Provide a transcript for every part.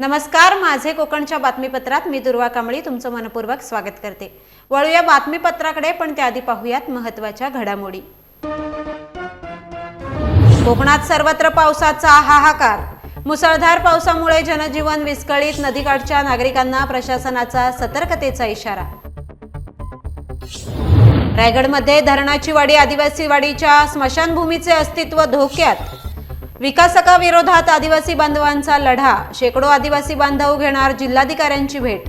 नमस्कार माझे कोकणच्या बातमीपत्रात मी दुर्वा कांबळी तुमचं मनपूर्वक स्वागत करते. वळूया बातमीपत्राकडे पण त्याआधी पाहूयात महत्त्वाच्या घडामोडी. कोकणात सर्वत्र पावसाचा हाहाकार. मुसळधार पावसामुळे जनजीवन विस्कळीत नदीकाठच्या नागरिकांना प्रशासनाचा सतर्कतेचा इशारा. रायगडमध्ये धरणाची वाडी आदिवासी वाडीच्या स्मशानभूमीचे अस्तित्व धोक्यात. विकासकाविरोधात आदिवासी बांधवांचा लढा. शेकडो आदिवासी बांधव घेणार जिल्हाधिकाऱ्यांची भेट.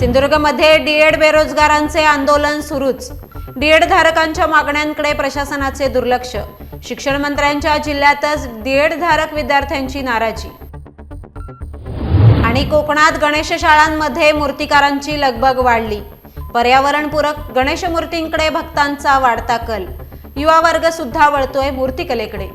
सिंधुदुर्गमध्ये डीएड बेरोजगारांचे आंदोलन सुरूच. डीएड धारकांच्या मागण्यांकडे प्रशासनाचे दुर्लक्ष. शिक्षण मंत्र्यांच्या जिल्ह्यातच डीएड धारक विद्यार्थ्यांची नाराजी. आणि कोकणात गणेश शाळांमध्ये मूर्तिकारांची लगबग वाढली. पर्यावरणपूरक गणेश मूर्तींकडे भक्तांचा वाढता कल. युवा वर्ग सुद्धा वळतोय मूर्तिकलेकडे.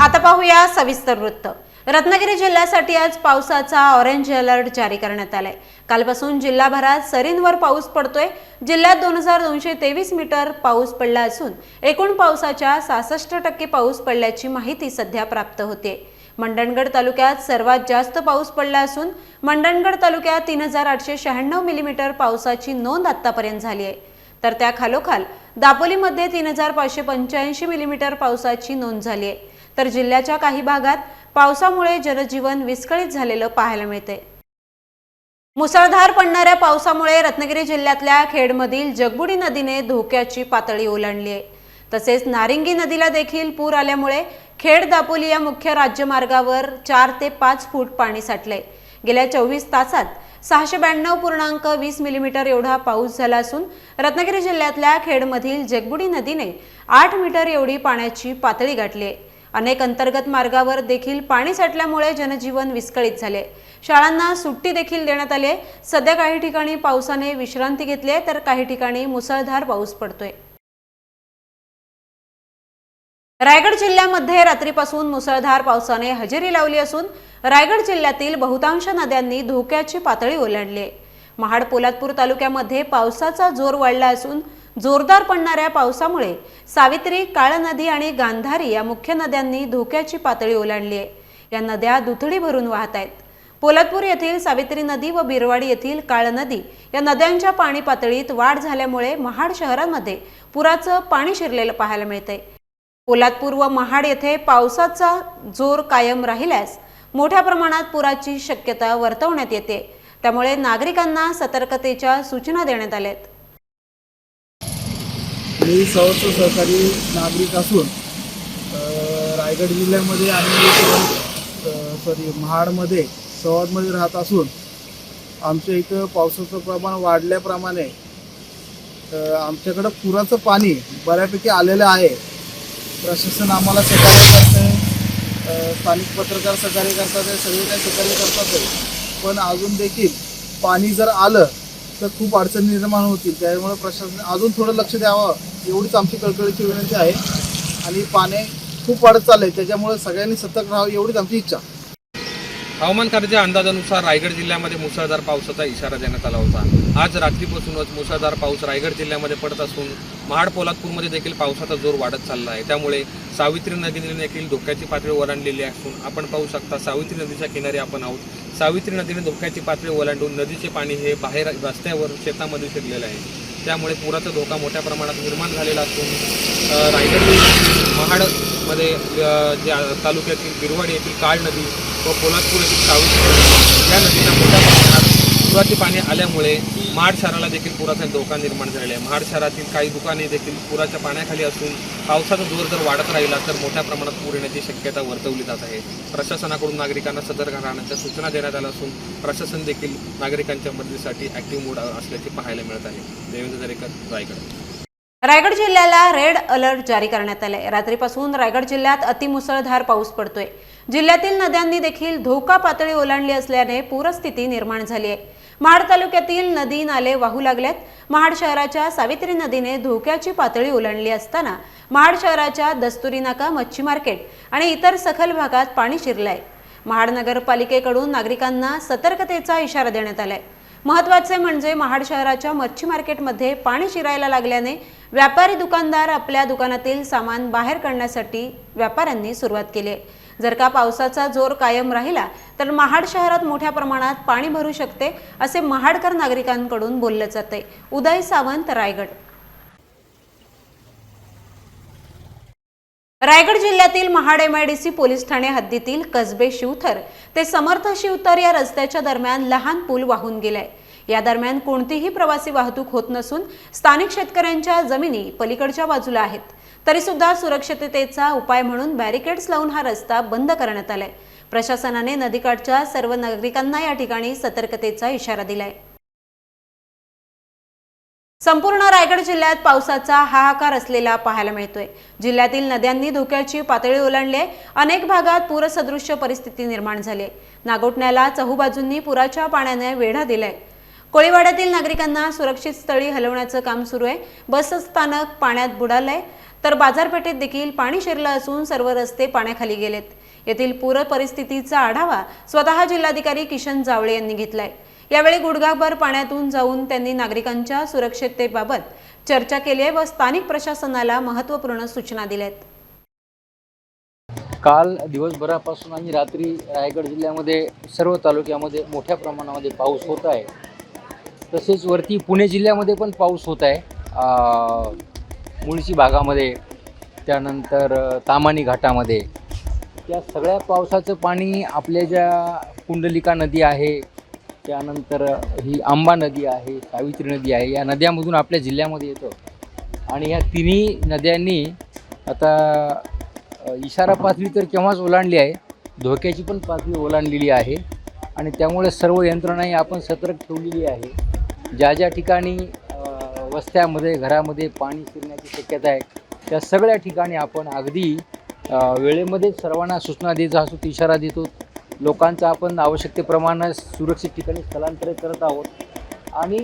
आता पाहूया सविस्तर वृत्त. रत्नागिरी जिल्ह्यासाठी आज पावसाचा ऑरेंज अलर्ट जारी करण्यात आलाय. कालपासून जिल्हाभरात सरींवर पाऊस पडतोय. जिल्ह्यात दोन हजार दोनशे तेवीस मीटर पाऊस पडला असून एकूण पावसाच्या सहासष्ट टक्के पाऊस पडल्याची माहिती सध्या प्राप्त होते. मंडणगड तालुक्यात सर्वात जास्त पाऊस पडला असून मंडणगड तालुक्यात तीन हजार आठशे शहाण्णव मिलीमीटर पावसाची नोंद आतापर्यंत झाली आहे. तर त्या खालोखाल दापोलीमध्ये तीन हजार पाचशे पंच्याऐंशी मिलीमीटर पावसाची नोंद झाली आहे. तर जिल्ह्याच्या काही भागात पावसामुळे जनजीवन विस्कळीत झालेलं पाहायला मिळते मुसळधार पडणाऱ्या पावसामुळे रत्नागिरी जिल्ह्यातल्या खेडमधील जगबुडी नदीने धोक्याची पातळी ओलांडली आहे. तसेच नारिंगी नदीला देखील पूर आल्यामुळे खेड दापोली या मुख्य राज्यमार्गावर चार ते पाच फूट पाणी साठले गेल्या चोवीस तासात सहाशे ब्याण्णव पूर्णांक वीस मिलीमीटर एवढा पाऊस झाला असून रत्नागिरी जिल्ह्यातल्या खेडमधील जगबुडी नदीने आठ मीटर एवढी पाण्याची पातळी गाठली आहे. अनेक अंतर्गत मार्गावर देखील पाणी साठल्यामुळे जनजीवन विस्कळीत झाले. शाळांना सुट्टी देखील देण्यात आली सध्या काही ठिकाणी पावसाने विश्रांती घेतली आहे तर काही ठिकाणी मुसळधार पाऊस पडतोय. रायगड जिल्ह्यामध्ये रात्रीपासून मुसळधार पावसाने हजेरी लावली असून रायगड जिल्ह्यातील बहुतांश नद्यांनी धोक्याची पातळी ओलांडली आहे. महाड पोलादपूर तालुक्यामध्ये पावसाचा जोर वाढला असून जोरदार पडणाऱ्या पावसामुळे सावित्री काळ नदी आणि गांधारी या मुख्य नद्यांनी धोक्याची पातळी ओलांडली आहे. या नद्या दुथडी भरून वाहत आहेत. पोलादपूर येथील सावित्री नदी व बिरवाडी येथील काळ नदी या नद्यांच्या पाणी पातळीत वाढ झाल्यामुळे महाड शहरामध्ये पुराचं पाणी शिरलेलं पाहायला मिळतंय. पोलादपूर व महाड येथे पावसाचा जोर कायम राहिल्यास मोठ्या प्रमाणात पुराची शक्यता वर्तवण्यात येते. त्यामुळे नागरिकांना सतर्कतेच्या सूचना देण्यात आल्यात. मी सवस्त सहकारी नागरिक असून रायगड जिल्ह्यामध्ये आणि सॉरी महाडमध्ये सवादमध्ये राहत असून आमच्या इथं पावसाचं प्रमाण वाढल्याप्रमाणे आमच्याकडं पुराचं पाणी बऱ्यापैकी आलेलं आहे. प्रशासन आम्हाला सहकार्य करते स्थानिक पत्रकार सहकार्य करतात सगळे काही सहकार्य करतात पण अजून देखील पाणी जर आलं तर खूप अडचणी निर्माण होतील. त्यामुळे प्रशासन अजून थोडं लक्ष द्यावं. एवढीच आमची कळकळीची विनंती आहे. आणि पाणी खूप वाढत चाललंय. त्याच्यामुळे सगळ्यांनी सतर्क राहावं एवढीच आमची इच्छा. हवामान खात्याच्या अंदाजानुसार रायगड जिल्ह्यामध्ये मुसळधार पावसाचा इशारा देण्यात आला होता. आज रात्रीपासूनच मुसळधार पाऊस रायगड जिल्ह्यामध्ये पडत असून महाड पोलादपूरमध्ये देखील पावसाचा जोर वाढत चालला आहे. त्यामुळे सावित्री नदीने देखील धोक्याची पातळी ओलांडलेली असून आपण पाहू शकता सावित्री नदीच्या किनारी आपण आहोत. सावित्री नदीने धोक्याची पातळी ओलांडून नदीचे पाणी हे बाहेर रस्त्यावर शेतामध्ये शिरलेलं आहे. त्यामुळे पुराचा धोका मोठ्या प्रमाणात निर्माण झालेला असून रायगड महाडमध्ये ज्या तालुक्यातील बिरवाडी येथील काळ नदी व पोलादपूर येथील सावित्री या नदीला मोठ्या प्रमाणात पुराचे पाणी आल्यामुळे महाड शहराला देखील पुराचा धोका निर्माण झालेला आहे. महाड शहरातील काही दुकाने देखील पुराच्या पाण्याखाली असून पावसाचा जोर जर वाढत राहिला तर मोठ्या प्रमाणात पूर येण्याची शक्यता वर्तवली जात आहे. प्रशासनाकडून नागरिकांना सतर्क राहण्याच्या सूचना देण्यात आल्या असून प्रशासन देखील नागरिकांच्या मदतीसाठी ऍक्टिव्ह मोड असल्याचे पाहायला मिळत आहे. देवेंद्र दरेकर रायगड. रायगड जिल्ह्याला रेड अलर्ट जारी करण्यात आलाय. रात्रीपासून रायगड जिल्ह्यात अतिमुसळधार पाऊस पडतोय. जिल्ह्यातील नद्यांनी देखील धोका पातळी ओलांडली असल्याने पूरस्थिती निर्माण झाली आहे. महाड तालुक्यातील नदी नाले वाहू लागल्यात. महाड शहराच्या सावित्री नदीने धोक्याची पातळी ओलांडली असताना महाड शहराच्या दस्तुरी नाका मच्छी मार्केट आणि इतर सखल भागात पाणी शिरलंय. महाड नगरपालिकेकडून नागरिकांना सतर्कतेचा इशारा देण्यात आलाय. महत्त्वाचे म्हणजे महाड शहराच्या मच्छी मार्केटमध्ये पाणी शिरायला लागल्याने व्यापारी दुकानदार आपल्या दुकानातील सामान बाहेर काढण्यासाठी व्यापाऱ्यांनी सुरुवात केली. आहे जर का पावसाचा जोर कायम राहिला तर महाड शहरात मोठ्या प्रमाणात पाणी भरू शकते असे महाडकर नागरिकांकडून बोललं जाते. उदय सावंत रायगड. रायगड जिल्ह्यातील महाड एमआयडीसी पोलीस ठाणे हद्दीतील कसबे शिवथर ते समर्थ शिवथर या रस्त्याच्या दरम्यान लहान पूल वाहून गेलाय. या दरम्यान कोणतीही प्रवासी वाहतूक होत नसून स्थानिक शेतकऱ्यांच्या जमिनी पलीकडच्या बाजूला आहेत. तरी सुद्धा सुरक्षिततेचा उपाय म्हणून बॅरिकेड्स लावून हा रस्ता बंद करण्यात आलाय. प्रशासनाने नदीकाठच्या सर्व नागरिकांना या ठिकाणी सतर्कतेचा इशारा दिलाय. संपूर्ण रायगड जिल्ह्यात पावसाचा हाहाकार असलेला पाहायला मिळतोय. जिल्ह्यातील नद्यांनी धोक्याची पातळी ओलांडली अनेक भागात पूरसदृश्य परिस्थिती निर्माण झाली नागोटण्याला नागोठण्याला चहूबाजूंनी पुराच्या पाण्याने वेढा दिलाय. कोळीवाड्यातील नागरिकांना सुरक्षित स्थळी हलवण्याचं काम सुरू आहे. बस स्थानक पाण्यात बुडालंय. तर बाजारपेठेत देखील पाणी शिरलं असून सर्व रस्ते पाण्याखाली गेलेत. येथील पूर परिस्थितीचा आढावा स्वतः जिल्हाधिकारी किशन जावळे यांनी घेतलाय. यावेळी गुडघाभर पाण्यातून जाऊन त्यांनी नागरिकांच्या सुरक्षिततेबाबत चर्चा केली आहे व स्थानिक प्रशासनाला महत्त्वपूर्ण सूचना दिल्या आहेत काल दिवसभरापासून आणि रात्री रायगड जिल्ह्यामध्ये सर्व तालुक्यामध्ये मोठ्या प्रमाणामध्ये पाऊस होत आहे. तसेच वरती पुणे जिल्ह्यामध्ये पण पाऊस होत आहे. मुळशी भागामध्ये त्यानंतर तामाणी घाटामध्ये. त्या सगळ्या पावसाचं पाणी आपल्या ज्या कुंडलिका नदी आहे त्यानंतर ही आंबा नदी आहे सावित्री नदी आहे या नद्यामधून आपल्या जिल्ह्यामध्ये येतं. आणि ह्या तिन्ही नद्यांनी आता इशारा पातळी तर केव्हाच ओलांडली आहे धोक्याची पण पातळी ओलांडलेली आहे. आणि त्यामुळे सर्व यंत्रणाही आपण सतर्क ठेवलेली आहे. ज्या ज्या ठिकाणी वस्त्यामध्ये घरामध्ये पाणी शिरण्याची शक्यता आहे त्या सगळ्या ठिकाणी आपण अगदी वेळेमध्ये सर्वांना सूचना देत असतो इशारा देतो. लोकांचं आपण आवश्यकतेप्रमाणे सुरक्षित ठिकाणी स्थलांतरित करत आहोत. आणि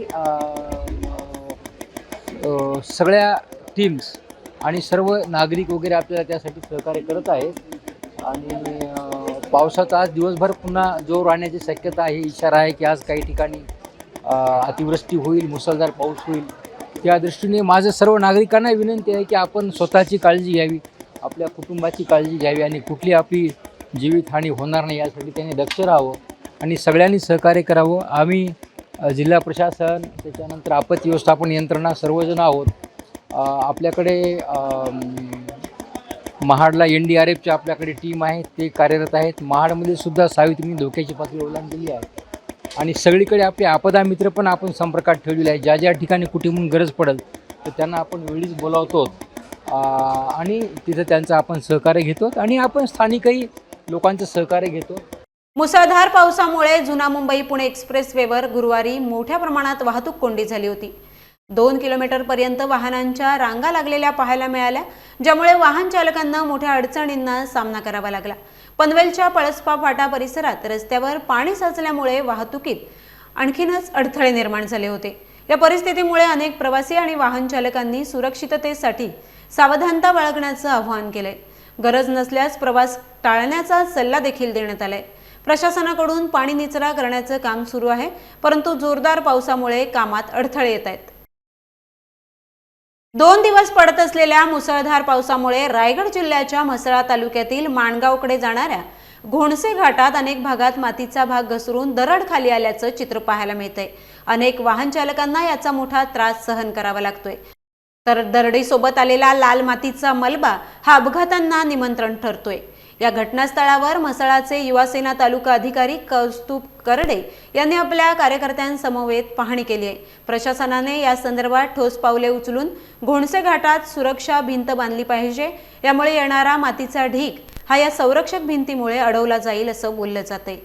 सगळ्या टीम्स आणि सर्व नागरिक वगैरे आपल्याला त्यासाठी सहकार्य करत आहेत. आणि पावसाचा आज दिवसभर पुन्हा जोर राहण्याची शक्यता आहे इशारा आहे की आज काही ठिकाणी अतिवृष्टी होईल मुसळधार पाऊस होईल. त्या दृष्टीने माझं सर्व नागरिकांना विनंती आहे की आपण स्वतःची काळजी घ्यावी आपल्या कुटुंबाची काळजी घ्यावी आणि कुठली आपली जीवितहानी होणार नाही यासाठी त्यांनी दक्ष राहावं आणि सगळ्यांनी सहकार्य करावं. आम्ही जिल्हा प्रशासन त्याच्यानंतर आपत्ती व्यवस्थापन यंत्रणा सर्वजण आहोत. आपल्याकडे महाडला एन डी आर एफची आपल्याकडे टीम आहे ते कार्यरत आहेत. महाडमध्ये सुद्धा सावित्रीने धोक्याची पातळी ओलांडलेली आहे. आणि सगळीकडे आपले आपदा मित्र पण आपण संपर्कात ठेवलेले आहे ज्या ज्या ठिकाणी कुठे म्हणून गरज पडेल तर त्यांना आपण वेळीच बोलावतो आणि तिथं त्यांचं आपण सहकार्य घेतो आणि आपण स्थानिकही लोकांचं सहकार्य घेतो. मुसळधार पावसामुळे जुना मुंबई पुणे एक्सप्रेसवेवर गुरुवारी मोठ्या प्रमाणात वाहतूक कोंडी झाली होती. दोन किलोमीटर पर्यंत वाहनांच्या रांगा लागलेल्या पाहायला मिळाल्या ज्यामुळे वाहन चालकांना मोठ्या अडचणींना सामना करावा लागला. पनवेलच्या पळसपा फाटा परिसरात रस्त्यावर पाणी साचल्यामुळे वाहतुकीत आणखीनच अडथळे निर्माण झाले होते. या परिस्थितीमुळे अनेक प्रवासी आणि वाहन चालकांनी सुरक्षिततेसाठी सावधानता बाळगण्याचं आवाहन केलंय. गरज नसल्यास प्रवास टाळण्याचा सल्ला देखील देण्यात आलाय. प्रशासनाकडून पाणी निचरा करण्याचं काम सुरू आहे परंतु जोरदार पावसामुळे कामात अडथळे येत आहेत. दोन दिवस पडत असलेल्या मुसळधार पावसामुळे रायगड जिल्ह्याच्या म्हसळा तालुक्यातील माणगावकडे जाणाऱ्या घोणसे घाटात अनेक भागात मातीचा भाग घसरून दरड खाली आल्याचं चित्र पाहायला मिळतंय. अनेक वाहन चालकांना याचा मोठा त्रास सहन करावा लागतोय. तर दरडीसोबत आलेला लाल मातीचा मलबा हा अपघातांना निमंत्रण ठरतोय. या घटनास्थळावर म्हसळाचे युवासेना तालुका अधिकारी कौस्तुभ करडे यांनी आपल्या कार्यकर्त्यांसमवेत पाहणी केली आहे. प्रशासनाने या संदर्भात ठोस पावले उचलून घोणसे घाटात सुरक्षा भिंत बांधली पाहिजे. यामुळे येणारा मातीचा ढीक हा या संरक्षक भिंतीमुळे अडवला जाईल असं बोललं जातंय.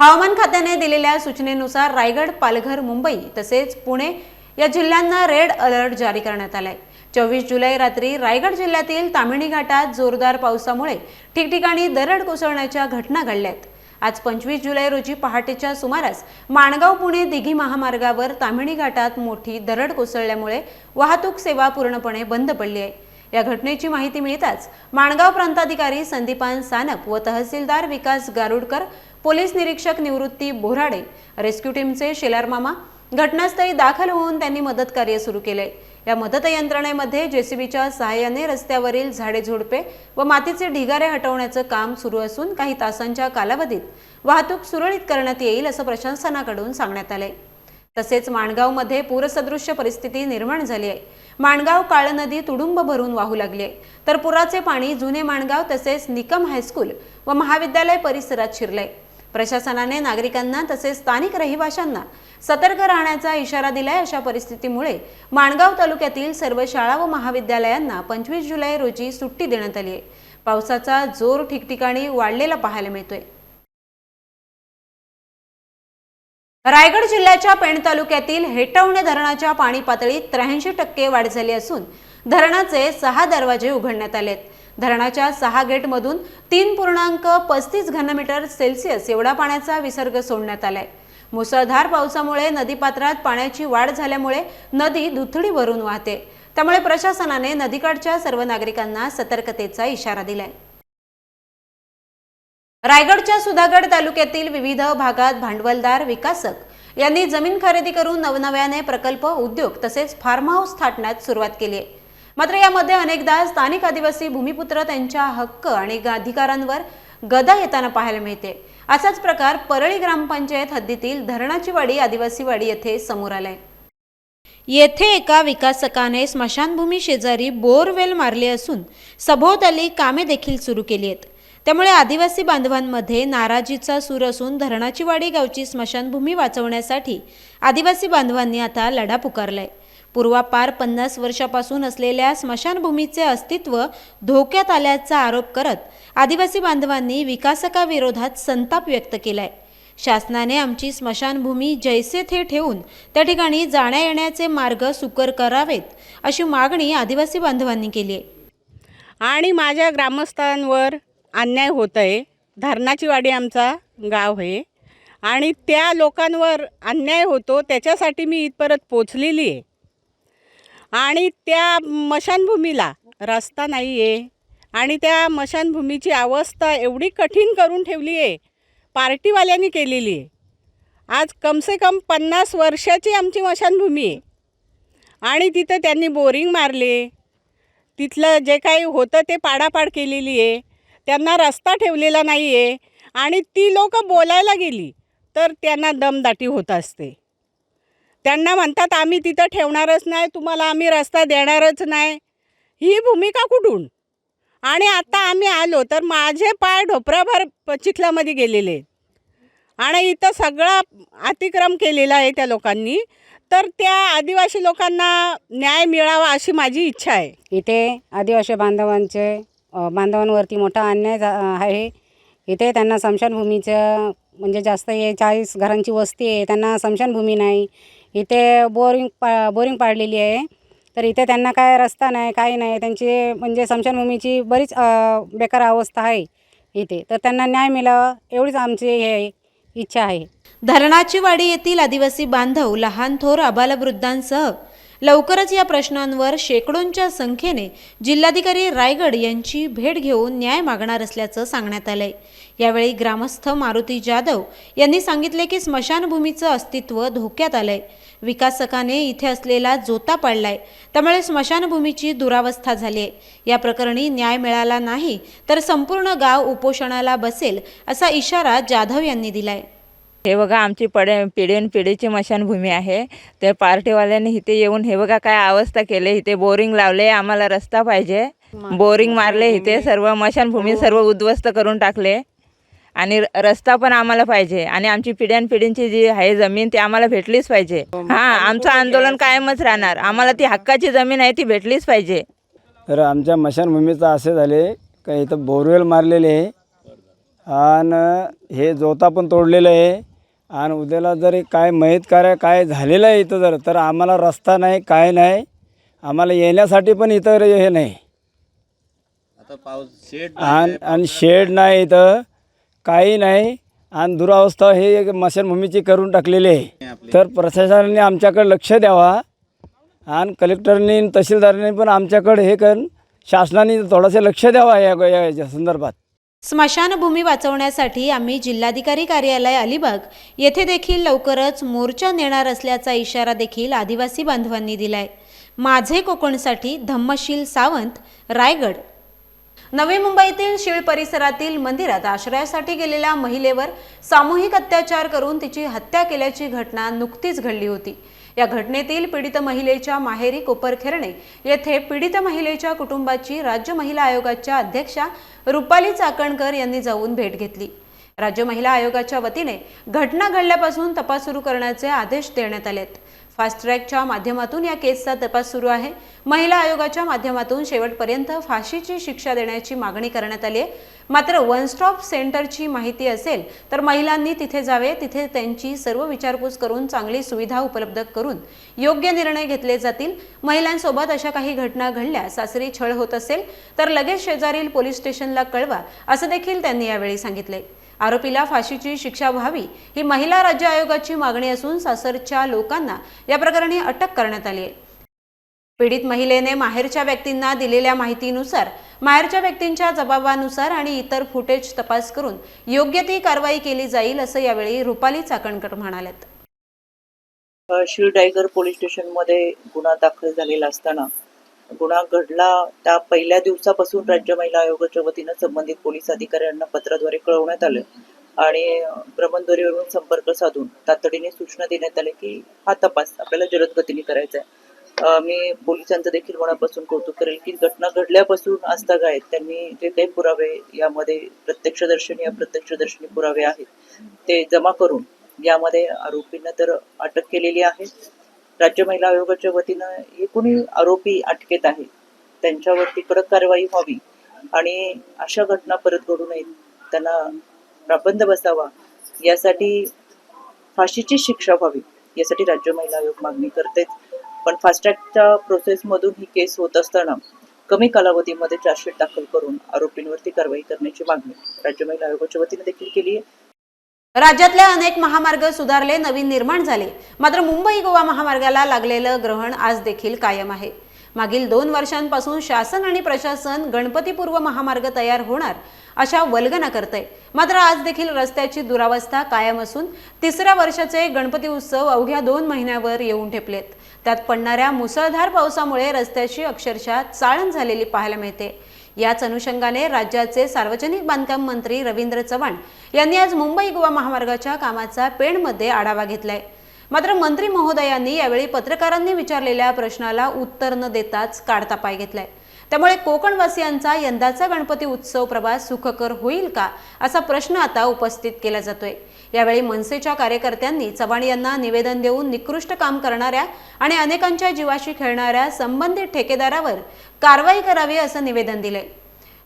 हवामान खात्याने दिलेल्या सूचनेनुसार रायगड पालघर मुंबई तसेच पुणे या जिल्ह्यांना रेड अलर्ट जारी करण्यात आलाय. चोवीस जुलै रात्री रायगड जिल्ह्यातील तामिणी घाटात जोरदार पावसामुळे ठिकठिकाणी दरड कोसळण्याच्या घटना घडल्यात. आज पंचवीस जुलै रोजी पहाटेच्या सुमारास माणगाव पुणे दिघी महामार्गावर तामिणी घाटात मोठी दरड कोसळल्यामुळे वाहतूक सेवा पूर्णपणे बंद पडली आहे. या घटनेची माहिती मिळताच माणगाव प्रांताधिकारी संदीपान सानप व तहसीलदार विकास गारुडकर पोलीस निरीक्षक निवृत्ती बोराडे रेस्क्यू टीमचे शेलार मामा घटनास्थळी दाखल होऊन त्यांनी मदत कार्य सुरू केले. या मदत यंत्रणेमध्ये जेसीबीच्या सहाय्याने रस्त्यावरील झाडे झुडपे व मातीचे ढिगारे हटवण्याचं काम सुरू असून काही तासांच्या कालावधीत वाहतूक सुरळीत करण्यात येईल असं प्रशासनाकडून सांगण्यात आले तसेच माणगावमध्ये पूरसदृश्य परिस्थिती निर्माण झाली आहे. माणगाव काळ नदी तुडुंब भरून वाहू लागली आहे. तर पुराचे पाणी जुने माणगाव तसेच निकम हायस्कूल व महाविद्यालय परिसरात शिरले प्रशासनाने नागरिकांना तसेच स्थानिक रहिवाशांना सतर्क राहण्याचा इशारा दिलाय अशा परिस्थितीमुळे माणगाव तालुक्यातील सर्व शाळा व महाविद्यालयांना पंचवीस जुलै रोजी सुट्टी देण्यात आली आहे. पावसाचा जोर ठिकठिकाणी वाढलेला पाहायला मिळतोय. रायगड जिल्ह्याच्या पेण तालुक्यातील हेटवणे धरणाच्या पाणी पातळीत त्र्याऐंशी टक्के वाढ झाली असून धरणाचे सहा दरवाजे उघडण्यात आलेत. धरणाच्या सहा गेटमधून तीन पूर्णांक पस्तीस घनमीटर सेल्सिअस एवढा पाण्याचा विसर्ग सोडण्यात आलाय. मुसळधार पावसामुळे नदीपात्रात पाण्याची वाढ झाल्यामुळे नदी दुथडी भरून वाहते. त्यामुळे प्रशासनाने नदीकाठच्या सर्व नागरिकांना सतर्कतेचा इशारा दिलाय. रायगडच्या सुधागड तालुक्यातील विविध भागात भांडवलदार विकासक यांनी जमीन खरेदी करून नवनव्याने प्रकल्प उद्योग तसेच फार्म हाऊस थाटण्यात सुरुवात केली आहे. मात्र यामध्ये अनेकदा स्थानिक आदिवासी भूमिपुत्र त्यांच्या हक्क आणि अधिकारांवर गदा येताना पाहायला मिळते. असाच प्रकार परळी ग्रामपंचायत हद्दीतील धरणाची वाडी आदिवासी वाडी येथे समोर आलाय. येथे एका विकासकाने स्मशानभूमी शेजारी बोरवेल मारले असून सभोवताली कामे देखील सुरू केली आहेत. त्यामुळे आदिवासी बांधवांमध्ये नाराजीचा सूर असून धरणाची वाडी गावची स्मशानभूमी वाचवण्यासाठी आदिवासी बांधवांनी आता लढा पुकारलाय. पूर्वापार पन्नास वर्षापासून असलेल्या स्मशानभूमीचे अस्तित्व धोक्यात आल्याचा आरोप करत आदिवासी बांधवांनी विकासकाविरोधात संताप व्यक्त केलाय. शासनाने आमची स्मशानभूमी जैसे थे ठेवून त्या ठिकाणी जाण्या येण्याचे मार्ग सुकर करावेत अशी मागणी आदिवासी बांधवांनी केली आहे. आणि माझ्या ग्रामस्थांवर अन्याय होत आहे. धरणाची वाडी आमचा गाव आहे. आणि त्या लोकांवर अन्याय होतो त्याच्यासाठी मी इथपर्यंत पोचलेली आहे. आणि त्या मशानभूमीला रस्ता नाही आहे आणि त्या मशानभूमीची अवस्था एवढी कठीण करून ठेवली आहे. पार्टीवाल्यांनी केलेली आहे. आज कमसे कम पन्नास वर्षाची आमची मशानभूमी आहे. आणि तिथं त्यांनी बोरिंग मारले. तिथलं जे काही होतं ते पाडापाड केलेली आहे. त्यांना रस्ता ठेवलेला नाही आहे आणि ती लोकं बोलायला गेली तर त्यांना दमदाटी होत असते. त्यांना म्हणतात आम्ही तिथं ठेवणारच नाही तुम्हाला आम्ही रस्ता देणारच नाही. ही भूमिका कुठून? आणि आता आम्ही आलो तर माझे पाय ढोपराभर प- चिखलामध्ये गेलेले. आहेत आणि इथं सगळा अतिक्रम केलेला आहे त्या लोकांनी. तर त्या आदिवासी लोकांना न्याय मिळावा अशी माझी इच्छा आहे. इथे आदिवासी बांधवांचे बांधवांवरती मोठा अन्याय आहे. इथे त्यांना स्मशानभूमीचं म्हणजे जास्त हे चाळीस घरांची वस्ती आहे त्यांना स्मशानभूमी नाही. इथे बोरिंग पा बोरिंग पाडलेली आहे. तर इथे त्यांना काय रस्ता नाही काही नाही. त्यांची म्हणजे स्मशानभूमीची बरीच बेकार अवस्था आहे इथे. तर त्यांना न्याय मिळावा एवढीच आमची हे इच्छा आहे. धरणाची वाडी येथील आदिवासी बांधव लहान थोर अबालवृद्धांसह लवकरच या प्रश्नांवर शेकडोंच्या संख्येने जिल्हाधिकारी रायगड यांची भेट घेऊन न्याय मागणार असल्याचं सांगण्यात आलंय. यावेळी ग्रामस्थ मारुती जाधव यांनी सांगितले की स्मशानभूमीचं अस्तित्व धोक्यात आलंय. विकासकाने इथे असलेला जोता पाडलाय. त्यामुळे स्मशानभूमीची दुरावस्था झाली आहे या प्रकरणी न्याय मिळाला नाही तर संपूर्ण गाव उपोषणाला बसेल असा इशारा जाधव यांनी दिलाय. हे बघा आमची पडे पिढीन पिढीची मशानभूमी आहे. ते पार्टीवाल्यांनी इथे येऊन हे बघा काय अवस्था केले. इथे बोरिंग लावले आम्हाला रस्ता पाहिजे. बोरिंग मारले इथे सर्व मशानभूमी सर्व उद्ध्वस्त करून टाकले. आणि र- रस्ता पण आम्हाला पाहिजे. आणि आमची पिढ्यान पिढींची जी आहे जमीन ती आम्हाला भेटलीच पाहिजे. हा आमचं आंदोलन कायमच राहणार. आम्हाला ती हक्काची जमीन आहे ती भेटलीच पाहिजे. तर आमच्या मशानभूमीचं असे झाले का इथं बोरवेल मारलेले आहे. आणि हे जोता पण तोडलेलं आहे. आणि उद्याला जर काय मयत कार्य काय झालेलं आहे इथं जर तर आम्हाला रस्ता नाही काय नाही आम्हाला येण्यासाठी पण इथं हे नाही. आणि आणि शेड नाही इथं काही नाही आणि दुरावस्था हे एक मशानभूमीची करून टाकलेली आहे. तर प्रशासनाने आमच्याकडे लक्ष द्यावा आणि कलेक्टरनी तहसीलदारांनी पण आमच्याकडे हे कर शासनाने थोडंसं लक्ष द्यावा या या याच्या संदर्भात. स्मशानभूमी वाचवण्यासाठी आम्ही जिल्हाधिकारी कार्यालय अलिबाग येथे देखील लवकरच मोर्चा नेणार असल्याचा इशारा देखील आदिवासी बांधवांनी दिलाय. माझे कोकणसाठी धम्मशील सावंत रायगड. नवी मुंबईतील शिळ परिसरातील मंदिरात आश्रयासाठी गेलेल्या महिलेवर सामूहिक अत्याचार करून तिची हत्या केल्याची घटना नुकतीच घडली होती. या घटनेतील पीडित महिलेच्या माहेरी कोपरखेरणे येथे पीडित महिलेच्या कुटुंबाची राज्य महिला आयोगाच्या अध्यक्षा रुपाली चाकणकर यांनी जाऊन भेट घेतली. राज्य महिला आयोगाच्या वतीने घटना घडल्यापासून तपास सुरू करण्याचे आदेश देण्यात आलेत. फास्ट ट्रॅकच्या माध्यमातून या केसचा तपास सुरू आहे. महिला आयोगाच्या माध्यमातून शेवटपर्यंत फाशीची शिक्षा देण्याची मागणी करण्यात आली आहे. मात्र वन स्टॉप सेंटरची माहिती असेल तर महिलांनी तिथे जावे तिथे त्यांची सर्व विचारपूस करून चांगली सुविधा उपलब्ध करून योग्य निर्णय घेतले जातील. महिलांसोबत अशा काही घटना घडल्या सासरी छळ होत असेल तर लगेच शेजारील पोलीस स्टेशनला कळवा असं देखील त्यांनी यावेळी सांगितले आरोपीला फाशीची शिक्षा व्हावी ही महिला राज्य आयोगाची मागणी असून सासरच्या लोकांना या प्रकरणी अटक करण्यात आली आहे. पीडित महिलेने माहेरच्या व्यक्तींना दिलेल्या माहितीनुसार माहेरच्या व्यक्तींच्या जबाबानुसार आणि इतर फुटेज तपास करून योग्य ती कारवाई केली जाईल असं यावेळी रुपाली चाकणकर म्हणाल्यात. शिव टायगर पोलीस स्टेशनमध्ये गुन्हा दाखल झालेला असताना गुन्हा घडला त्या पहिल्या दिवसापासून राज्य महिला आयोगाच्या वतीनं संबंधित पोलीस अधिकाऱ्यांना पत्राद्वारे कळवण्यात आलं. आणि भ्रमणध्वरीवरून संपर्क साधून तातडीने सूचना देण्यात आल्या की हा तपास आपल्याला जलद गतीने करायचा आहे. मी पोलिसांचं देखील मनापासून कौतुक करेल की घटना घडल्यापासून आजतागायत त्यांनी जे काही पुरावे यामध्ये प्रत्यक्षदर्शनी अप्रत्यक्षदर्शनी पुरावे आहेत ते जमा करून यामध्ये आरोपींना तर अटक केलेली आहे. राज्य महिला आयोगाच्या वतीनं एकूणही आरोपी अटकेत आहेत त्यांच्यावरती कडक कारवाई व्हावी आणि अशा घटना परत घडू नयेत त्यांना प्राबंध बसावा यासाठी फाशीची शिक्षा व्हावी यासाठी राज्य महिला आयोग मागणी करतेच पण फास्ट्रॅगच्या प्रोसेसमधून ही केस होत असताना कमी कालावधीमध्ये चार्जशीट दाखल करून आरोपींवरती कारवाई करण्याची मागणी राज्य महिला आयोगाच्या वतीने देखील केली आहे. राज्यातले अनेक महामार्ग सुधारले नवीन निर्माण झाले. मात्र मुंबई गोवा महामार्गाला लागलेलं ग्रहण आज देखील कायम आहे. मागील दोन वर्षांपासून शासन आणि प्रशासन गणपतीपूर्व महामार्ग तयार होणार अशा वल्गना करतंय. मात्र आज देखील रस्त्याची दुरावस्था कायम असून तिसऱ्या वर्षाचे गणपती उत्सव अवघ्या दोन महिन्यावर येऊन ठेपलेत. त्यात पडणाऱ्या मुसळधार पावसामुळे रस्त्याची अक्षरशः चाळण झालेली पाहायला मिळते. याच अनुषंगाने राज्याचे सार्वजनिक बांधकाम मंत्री रवींद्र चव्हाण यांनी आज मुंबई गोवा महामार्गाच्या कामाचा पेणमध्ये आढावा घेतलाय. मात्र मंत्री महोदयांनी यावेळी पत्रकारांनी विचारलेल्या प्रश्नाला उत्तर न देताच काढता पाय घेतलाय. त्यामुळे कोकणवासियांचा यंदाचा गणपती उत्सव प्रवास सुखकर होईल का असा प्रश्न आता उपस्थित केला जातोय. यावेळी मनसेच्या कार्यकर्त्यांनी चव्हाण यांना निवेदन देऊन निकृष्ट काम करणाऱ्या आणि अनेकांच्या जीवाशी खेळणाऱ्या संबंधित ठेकेदारावर कारवाई करावी असं निवेदन दिलंय.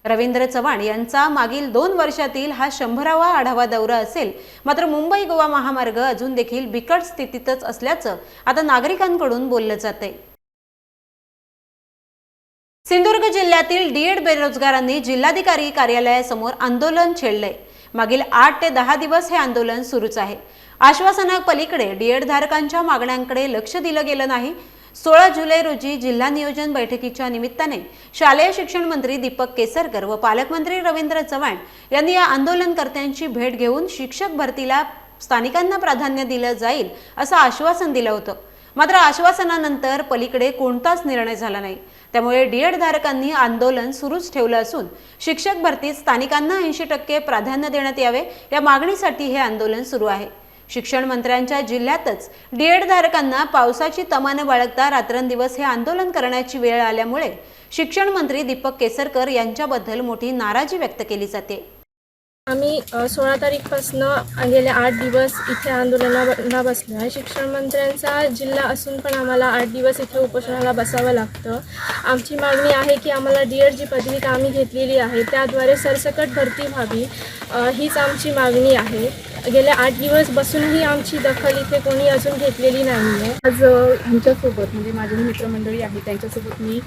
रवींद्र चव्हाण यांचा मागील दोन वर्षातील हा शंभरावा आढावा दौरा असेल मात्र मुंबई गोवा महामार्ग अजून देखील बिकट स्थितीतच असल्याचं आता नागरिकांकडून बोललं जातंय. सिंधुदुर्ग जिल्ह्यातील डीएड बेरोजगारांनी जिल्हाधिकारी कार्यालयासमोर आंदोलन छेडलंय. मागील आठ ते दहा दिवस हे आंदोलन सुरूच आहे. आश्वासनापलीकडे डीएड धारकांच्या मागण्यांकडे लक्ष दिलं गेलं नाही. सोळा जुलै रोजी जिल्हा नियोजन बैठकीच्या निमित्ताने शालेय शिक्षण मंत्री दीपक केसरकर व पालकमंत्री रवींद्र चव्हाण यांनी या आंदोलनकर्त्यांची भेट घेऊन शिक्षक भरतीला स्थानिकांना प्राधान्य दिलं जाईल असं आश्वासन दिलं होतं. मात्र आश्वासनानंतर पलीकडे कोणताच निर्णय झाला नाही. त्यामुळे डीएड धारकांनी आंदोलन सुरूच ठेवलं असून शिक्षक भरतीत स्थानिकांना ऐंशी टक्के प्राधान्य देण्यात यावे या मागणीसाठी हे आंदोलन सुरू आहे. शिक्षण मंत्र्यांच्या जिल्ह्यातच डीएड धारकांना पावसाची तमानं बाळगता रात्रंदिवस हे आंदोलन करण्याची वेळ आल्यामुळे शिक्षण मंत्री दीपक केसरकर यांच्याबद्दल मोठी नाराजी व्यक्त केली जाते. आम्ही सोळा तारीखपासनं गेले आठ दिवस इथे आंदोलनाला बसलो आहे शिक्षण मंत्र्यांचा जिल्हा असून पण आम्हाला आठ दिवस इथे उपोषणाला बसावं लागतं. आमची मागणी आहे की आम्हाला डी एड जी पदवी आम्ही घेतलेली आहे. त्याद्वारे सरसकट भरती व्हावी हीच आमची मागणी आहे. गेले आठ दिवस बसूनही आमची दखल इथे कोणी अजून घेतलेली नाही आहे आज आमच्यासोबत ह्यांच्यासोबत म्हणजे माझी मित्रमंडळी आहे त्यांच्यासोबत मी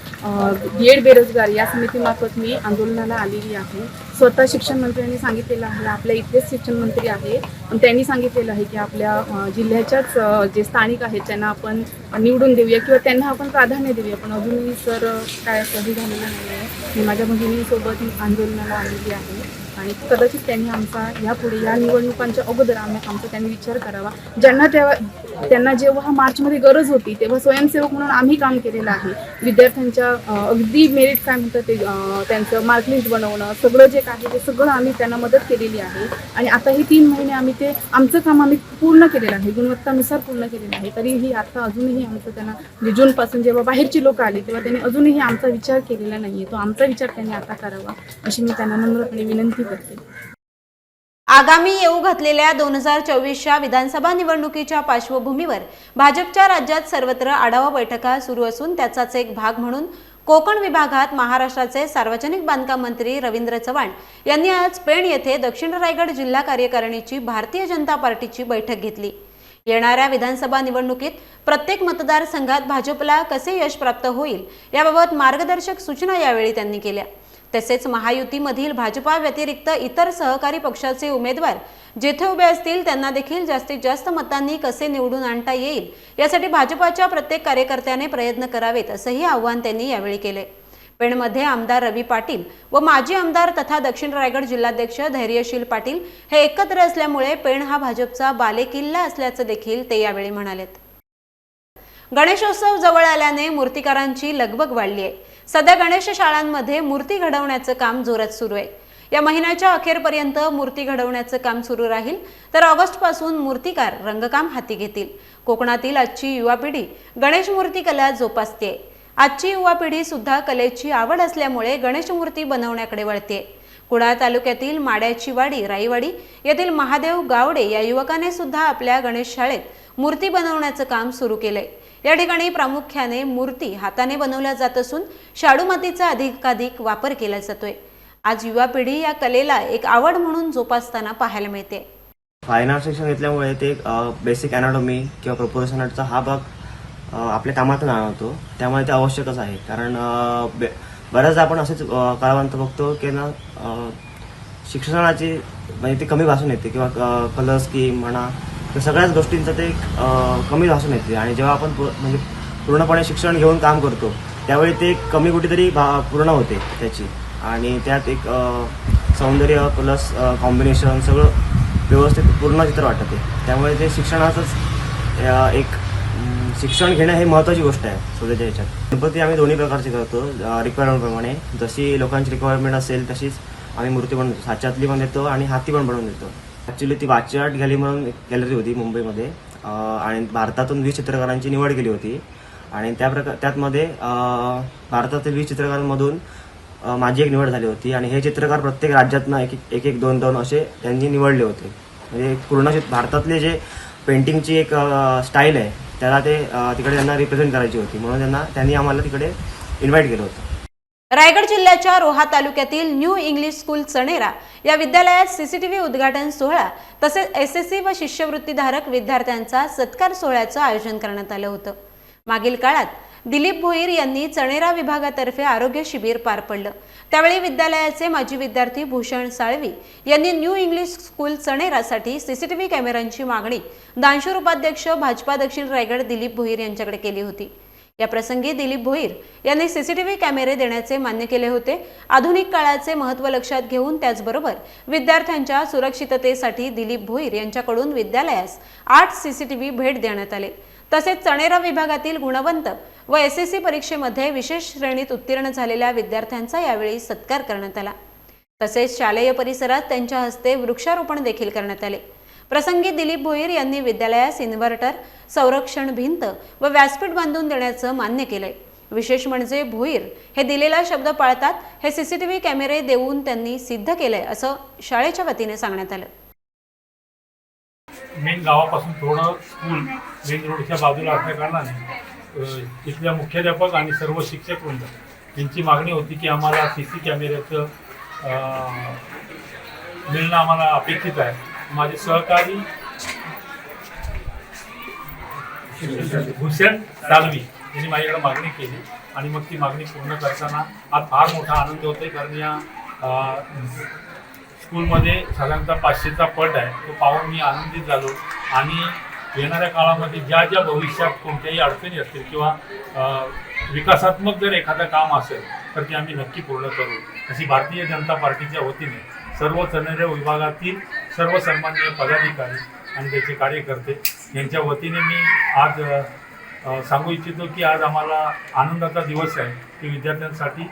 बी एड बेरोजगार या समितीमार्फत मी आंदोलनाला आलेली आहे. स्वतः शिक्षण मंत्र्यांनी सांगितलेलं आहे आपल्या इथलेच शिक्षण मंत्री आहे. पण त्यांनी सांगितलेलं आहे की आपल्या जिल्ह्याच्याच जे स्थानिक आहेत त्यांना आपण निवडून देऊया किंवा त्यांना आपण प्राधान्य देऊया. पण अजूनही सर काय असंही झालेलं नाही आहे मी माझ्या भगिनीसोबत आंदोलनाला आलेली आहे. आणि कदाचित त्यांनी आमचा यापुढे या निवडणुकांच्या अगोदर आम्ही आमचा त्यांनी विचार करावा. ज्यांना त्या त्यांना जेव्हा मार्चमध्ये गरज होती तेव्हा स्वयंसेवक म्हणून आम्ही काम केलेलं आहे. विद्यार्थ्यांच्या अगदी मेरिट काय म्हणतात ते त्यांचं मार्कलिस्ट बनवणं सगळं जे काही ते सगळं आम्ही त्यांना मदत केलेली आहे. आणि आता हे तीन महिने आम्ही ते आमचं काम आम्ही पूर्ण केलेलं आहे. गुणवत्तानुसार पूर्ण केलेलं आहे. तरीही आता अजूनही आमचं त्यांना म्हणजे जूनपासून जेव्हा बाहेरची लोक आली तेव्हा त्यांनी अजूनही आमचा विचार केलेला नाही आहे तो आमचा विचार त्यांनी आता करावा अशी मी त्यांना नम्रपणे विनंती करते. आगामी येऊ घातलेल्या दोन हजार चोवीसच्या विधानसभा निवडणुकीच्या पार्श्वभूमीवर भाजपच्या राज्यात सर्वत्र आढावा बैठका सुरू असून त्याचाच एक भाग म्हणून कोकण विभागात महाराष्ट्राचे सार्वजनिक बांधकाम मंत्री रवींद्र चव्हाण यांनी आज पेण येथे दक्षिण रायगड जिल्हा कार्यकारिणीची भारतीय जनता पार्टीची बैठक घेतली. येणाऱ्या विधानसभा निवडणुकीत प्रत्येक मतदारसंघात भाजपला कसे यश प्राप्त होईल याबाबत मार्गदर्शक सूचना यावेळी त्यांनी केल्या. तसेच महायुतीमधील भाजपा व्यतिरिक्त इतर सहकारी पक्षाचे उमेदवार जेथे उभे असतील त्यांना देखील जास्तीत जास्त मतांनी कसे निवडून आणता येईल यासाठी भाजपाच्या प्रत्येक कार्यकर्त्याने प्रयत्न करावेत असंही आव्हान त्यांनी यावेळी केले. पेणमध्ये आमदार रवी पाटील व माजी आमदार तथा दक्षिण रायगड जिल्हाध्यक्ष धैर्यशील पाटील हे एकत्र असल्यामुळे पेण हा भाजपचा बालेकिल्ला असल्याचं देखील ते यावेळी म्हणालेत. गणेशोत्सव जवळ आल्याने मूर्तिकारांची लगबग वाढली आहे सध्या गणेश शाळांमध्ये मूर्ती घडवण्याचं काम जोरात सुरू आहे. या महिन्याच्या अखेरपर्यंत मूर्ती घडवण्याचं काम सुरू राहील तर ऑगस्टपासून मूर्तिकार रंगकाम हाती घेतील. कोकणातील आजची युवा पिढी गणेश मूर्ती कला जोपासते आजची युवा पिढी सुद्धा कलेची आवड असल्यामुळे गणेश मूर्ती बनवण्याकडे वळते कुडाळ तालुक्यातील माड्याची वाडी राईवाडी येथील महादेव गावडे या युवकाने सुद्धा आपल्या गणेश शाळेत मूर्ती बनवण्याचं काम सुरू केलंय. या ठिकाणी प्रामुख्याने मूर्ती हाताने बनवल्या जात असून शाडू मातीचा अधिकाधिक वापर केला जातोय. आज युवा पिढी या कलेला एक आवड म्हणून जोपासताना पाहायला मिळते. फाईन आर्ट शिक्षण घेतल्यामुळे ते बेसिक अनाटॉमी किंवा प्रपोर्शन आर्टचा हा भाग आपल्या कामातून आणवतो त्यामुळे ते आवश्यकच आहे. कारण बऱ्याचदा आपण असेच कलावंत बघतो की ना शिक्षणाची म्हणजे ती कमी भासून येते किंवा कलर स्कीम म्हणा तर सगळ्याच गोष्टींचं ते एक, कमी भासून येते. आणि जेव्हा आपण म्हणजे पूर्णपणे शिक्षण घेऊन काम करतो त्यावेळी ते कमी कुठेतरी भा- पूर्ण होते त्याची. आणि त्यात एक सौंदर्य प्लस कॉम्बिनेशन सगळं व्यवस्थित पूर्ण चित्र वाटते त्यामुळे ते शिक्षणाचंच एक शिक्षण घेणं हे महत्त्वाची गोष्ट आहे स्वतःच्या ह्याच्यात गणपती आम्ही दोन्ही प्रकारचे करतो रिक्वायरमेंटप्रमाणे जशी लोकांची रिक्वायरमेंट असेल तशीच आम्ही मूर्ती बनवतो. साच्यातली पण देतो आणि हाती पण बनवून देतो. ॲक्च्युली ती वाची आर्ट गॅलरी म्हणून एक गॅलरी होती मुंबईमध्ये. आणि भारतातून वीस चित्रकारांची निवड केली होती. आणि त्या प्रकार त्यातमध्ये भारतातील वीस चित्रकारांमधून माझी एक निवड झाली होती. आणि हे चित्रकार प्रत्येक राज्यातनं एक एक एक दोन दोन असे त्यांनी निवडले होते. म्हणजे पूर्ण भारतातले जे पेंटिंगची एक स्टाईल आहे त्याला ते तिकडे त्यांना रिप्रेझेंट करायची होती. म्हणून त्यांना त्यांनी आम्हाला तिकडे इन्व्हाइट केलं होतं. रायगड जिल्ह्याच्या रोहा तालुक्यातील न्यू इंग्लिश स्कूल चणेरा या विद्यालयात सीसीटीव्ही उद्घाटन सोहळा तसेच एस एस सी व शिष्यवृत्तीधारक विद्यार्थ्यांचा सत्कार सोहळ्याचं आयोजन करण्यात आलं होतं. मागील काळात दिलीप भोईर यांनी चणेरा विभागातर्फे आरोग्य शिबिर पार पडलं. त्यावेळी विद्यालयाचे माजी विद्यार्थी भूषण साळवी यांनी न्यू इंग्लिश स्कूल चणेरासाठी सीसीटीव्ही कॅमेऱ्यांची मागणी दानशूर उपाध्यक्ष भाजपा दक्षिण रायगड दिलीप भोईर यांच्याकडे केली होती. या प्रसंगी दिलीप भोईर यांनी सीसीटीव्ही कॅमेरे देण्याचे मान्य केले होते. आधुनिक काळाचे महत्त्व लक्षात घेऊन त्याचबरोबर विद्यार्थ्यांच्या सुरक्षिततेसाठी दिलीप भोईर यांच्याकडून विद्यालयास आठ सीसीटीव्ही भेट देण्यात आले. तसेच चणेरा विभागातील गुणवंत व एस एस सी परीक्षेमध्ये विशेष श्रेणीत उत्तीर्ण झालेल्या विद्यार्थ्यांचा यावेळी सत्कार करण्यात आला. तसेच शालेय परिसरात त्यांच्या हस्ते वृक्षारोपण देखील करण्यात आले. प्रसंगी दिलीप भोईर यांनी विद्यालयास इन्व्हर्टर संरक्षण भिंत व व्यासपीठ बांधून देण्याचं मान्य केलंय. विशेष म्हणजे भोईर हे दिलेला शब्द पाळतात हे सीसीटीव्ही कॅमेरे देऊन त्यांनी सिद्ध केलंय असं शाळेच्या वतीने सांगण्यात आलं. मेन गावापासून थोडं स्कूल मेन रोडच्या बाजूला असल्या कारणाने तिथल्या मुख्याध्यापक आणि सर्व शिक्षक वृंद यांची मागणी होती की आम्हाला सी सी कॅमेऱ्याचं मिळणं आम्हाला अपेक्षित आहे. माझे सहकारी भूषण दानवी यांनी माझ्याकडे मागणी केली आणि मग ती मागणी पूर्ण करताना आज फार मोठा आनंद होतो कारण या स्कूलमध्ये साधारणतः पाचशेचा पट आहे. तो पाहून मी आनंदित झालो आणि येणाऱ्या काळामध्ये ज्या ज्या भविष्यात कोणत्याही अडचणी असतील किंवा विकासात्मक जर एखादं काम असेल तर ते आम्ही नक्की पूर्ण करू. अशी भारतीय जनता पार्टीच्या वतीने सर्व चनरे विभागातील सर्व सन्माननीय पदाधिकारी आणि त्याचे कार्यकर्ते यांच्या वतीने मी आज सांगू इच्छितो की आज आम्हाला आनंदाचा दिवस आहे. की विद्यार्थ्यांसाठी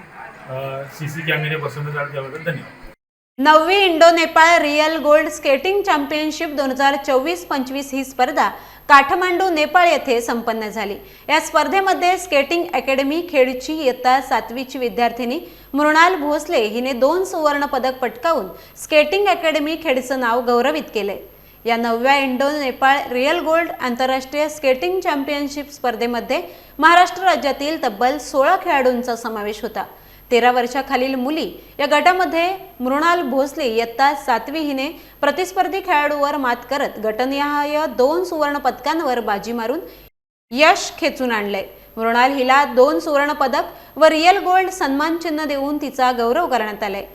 सी सी कॅमेरे बसवण्यात आले त्याबद्दल धन्यवाद. नववी Indo Nepal real gold skating championship दोन हजार चोवीस पंचवीस ही स्पर्धा काठमांडू नेपाळ येथे संपन्न झाली. या स्पर्धेमध्ये स्केटिंग अकॅडमी खेडची इयत्ता सातवीची विद्यार्थिनी मृणाल भोसले हिने दोन सुवर्ण पदक पटकावून स्केटिंग अकॅडमी खेडचं नाव गौरवित केले या नवव्या इंडो नेपाळ रिअल गोल्ड आंतरराष्ट्रीय स्केटिंग चॅम्पियनशिप स्पर्धेमध्ये महाराष्ट्र राज्यातील तब्बल सोळा खेळाडूंचा समावेश होता. तेरा वर्षाखालील मुली या गटामध्ये मृणाल भोसले इयत्ता सातवी हिने प्रतिस्पर्धी खेळाडूवर मात करत गटनिहाय दोन सुवर्ण पदकांवर बाजी मारून यश खेचून आणले मृणाल हिला दोन सुवर्ण पदक व रिअल गोल्ड सन्मान चिन्ह देऊन तिचा गौरव करण्यात आलाय.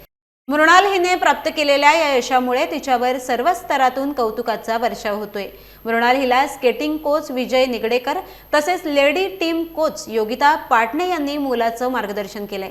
मृणाल हिने प्राप्त केलेल्या या यशामुळे तिच्यावर सर्व स्तरातून कौतुकाचा वर्षाव होतोय. मृणाल हिला स्केटिंग कोच विजय निगडेकर तसेच lady team coach Yogita Patne यांनी मुलाचं मार्गदर्शन केलंय.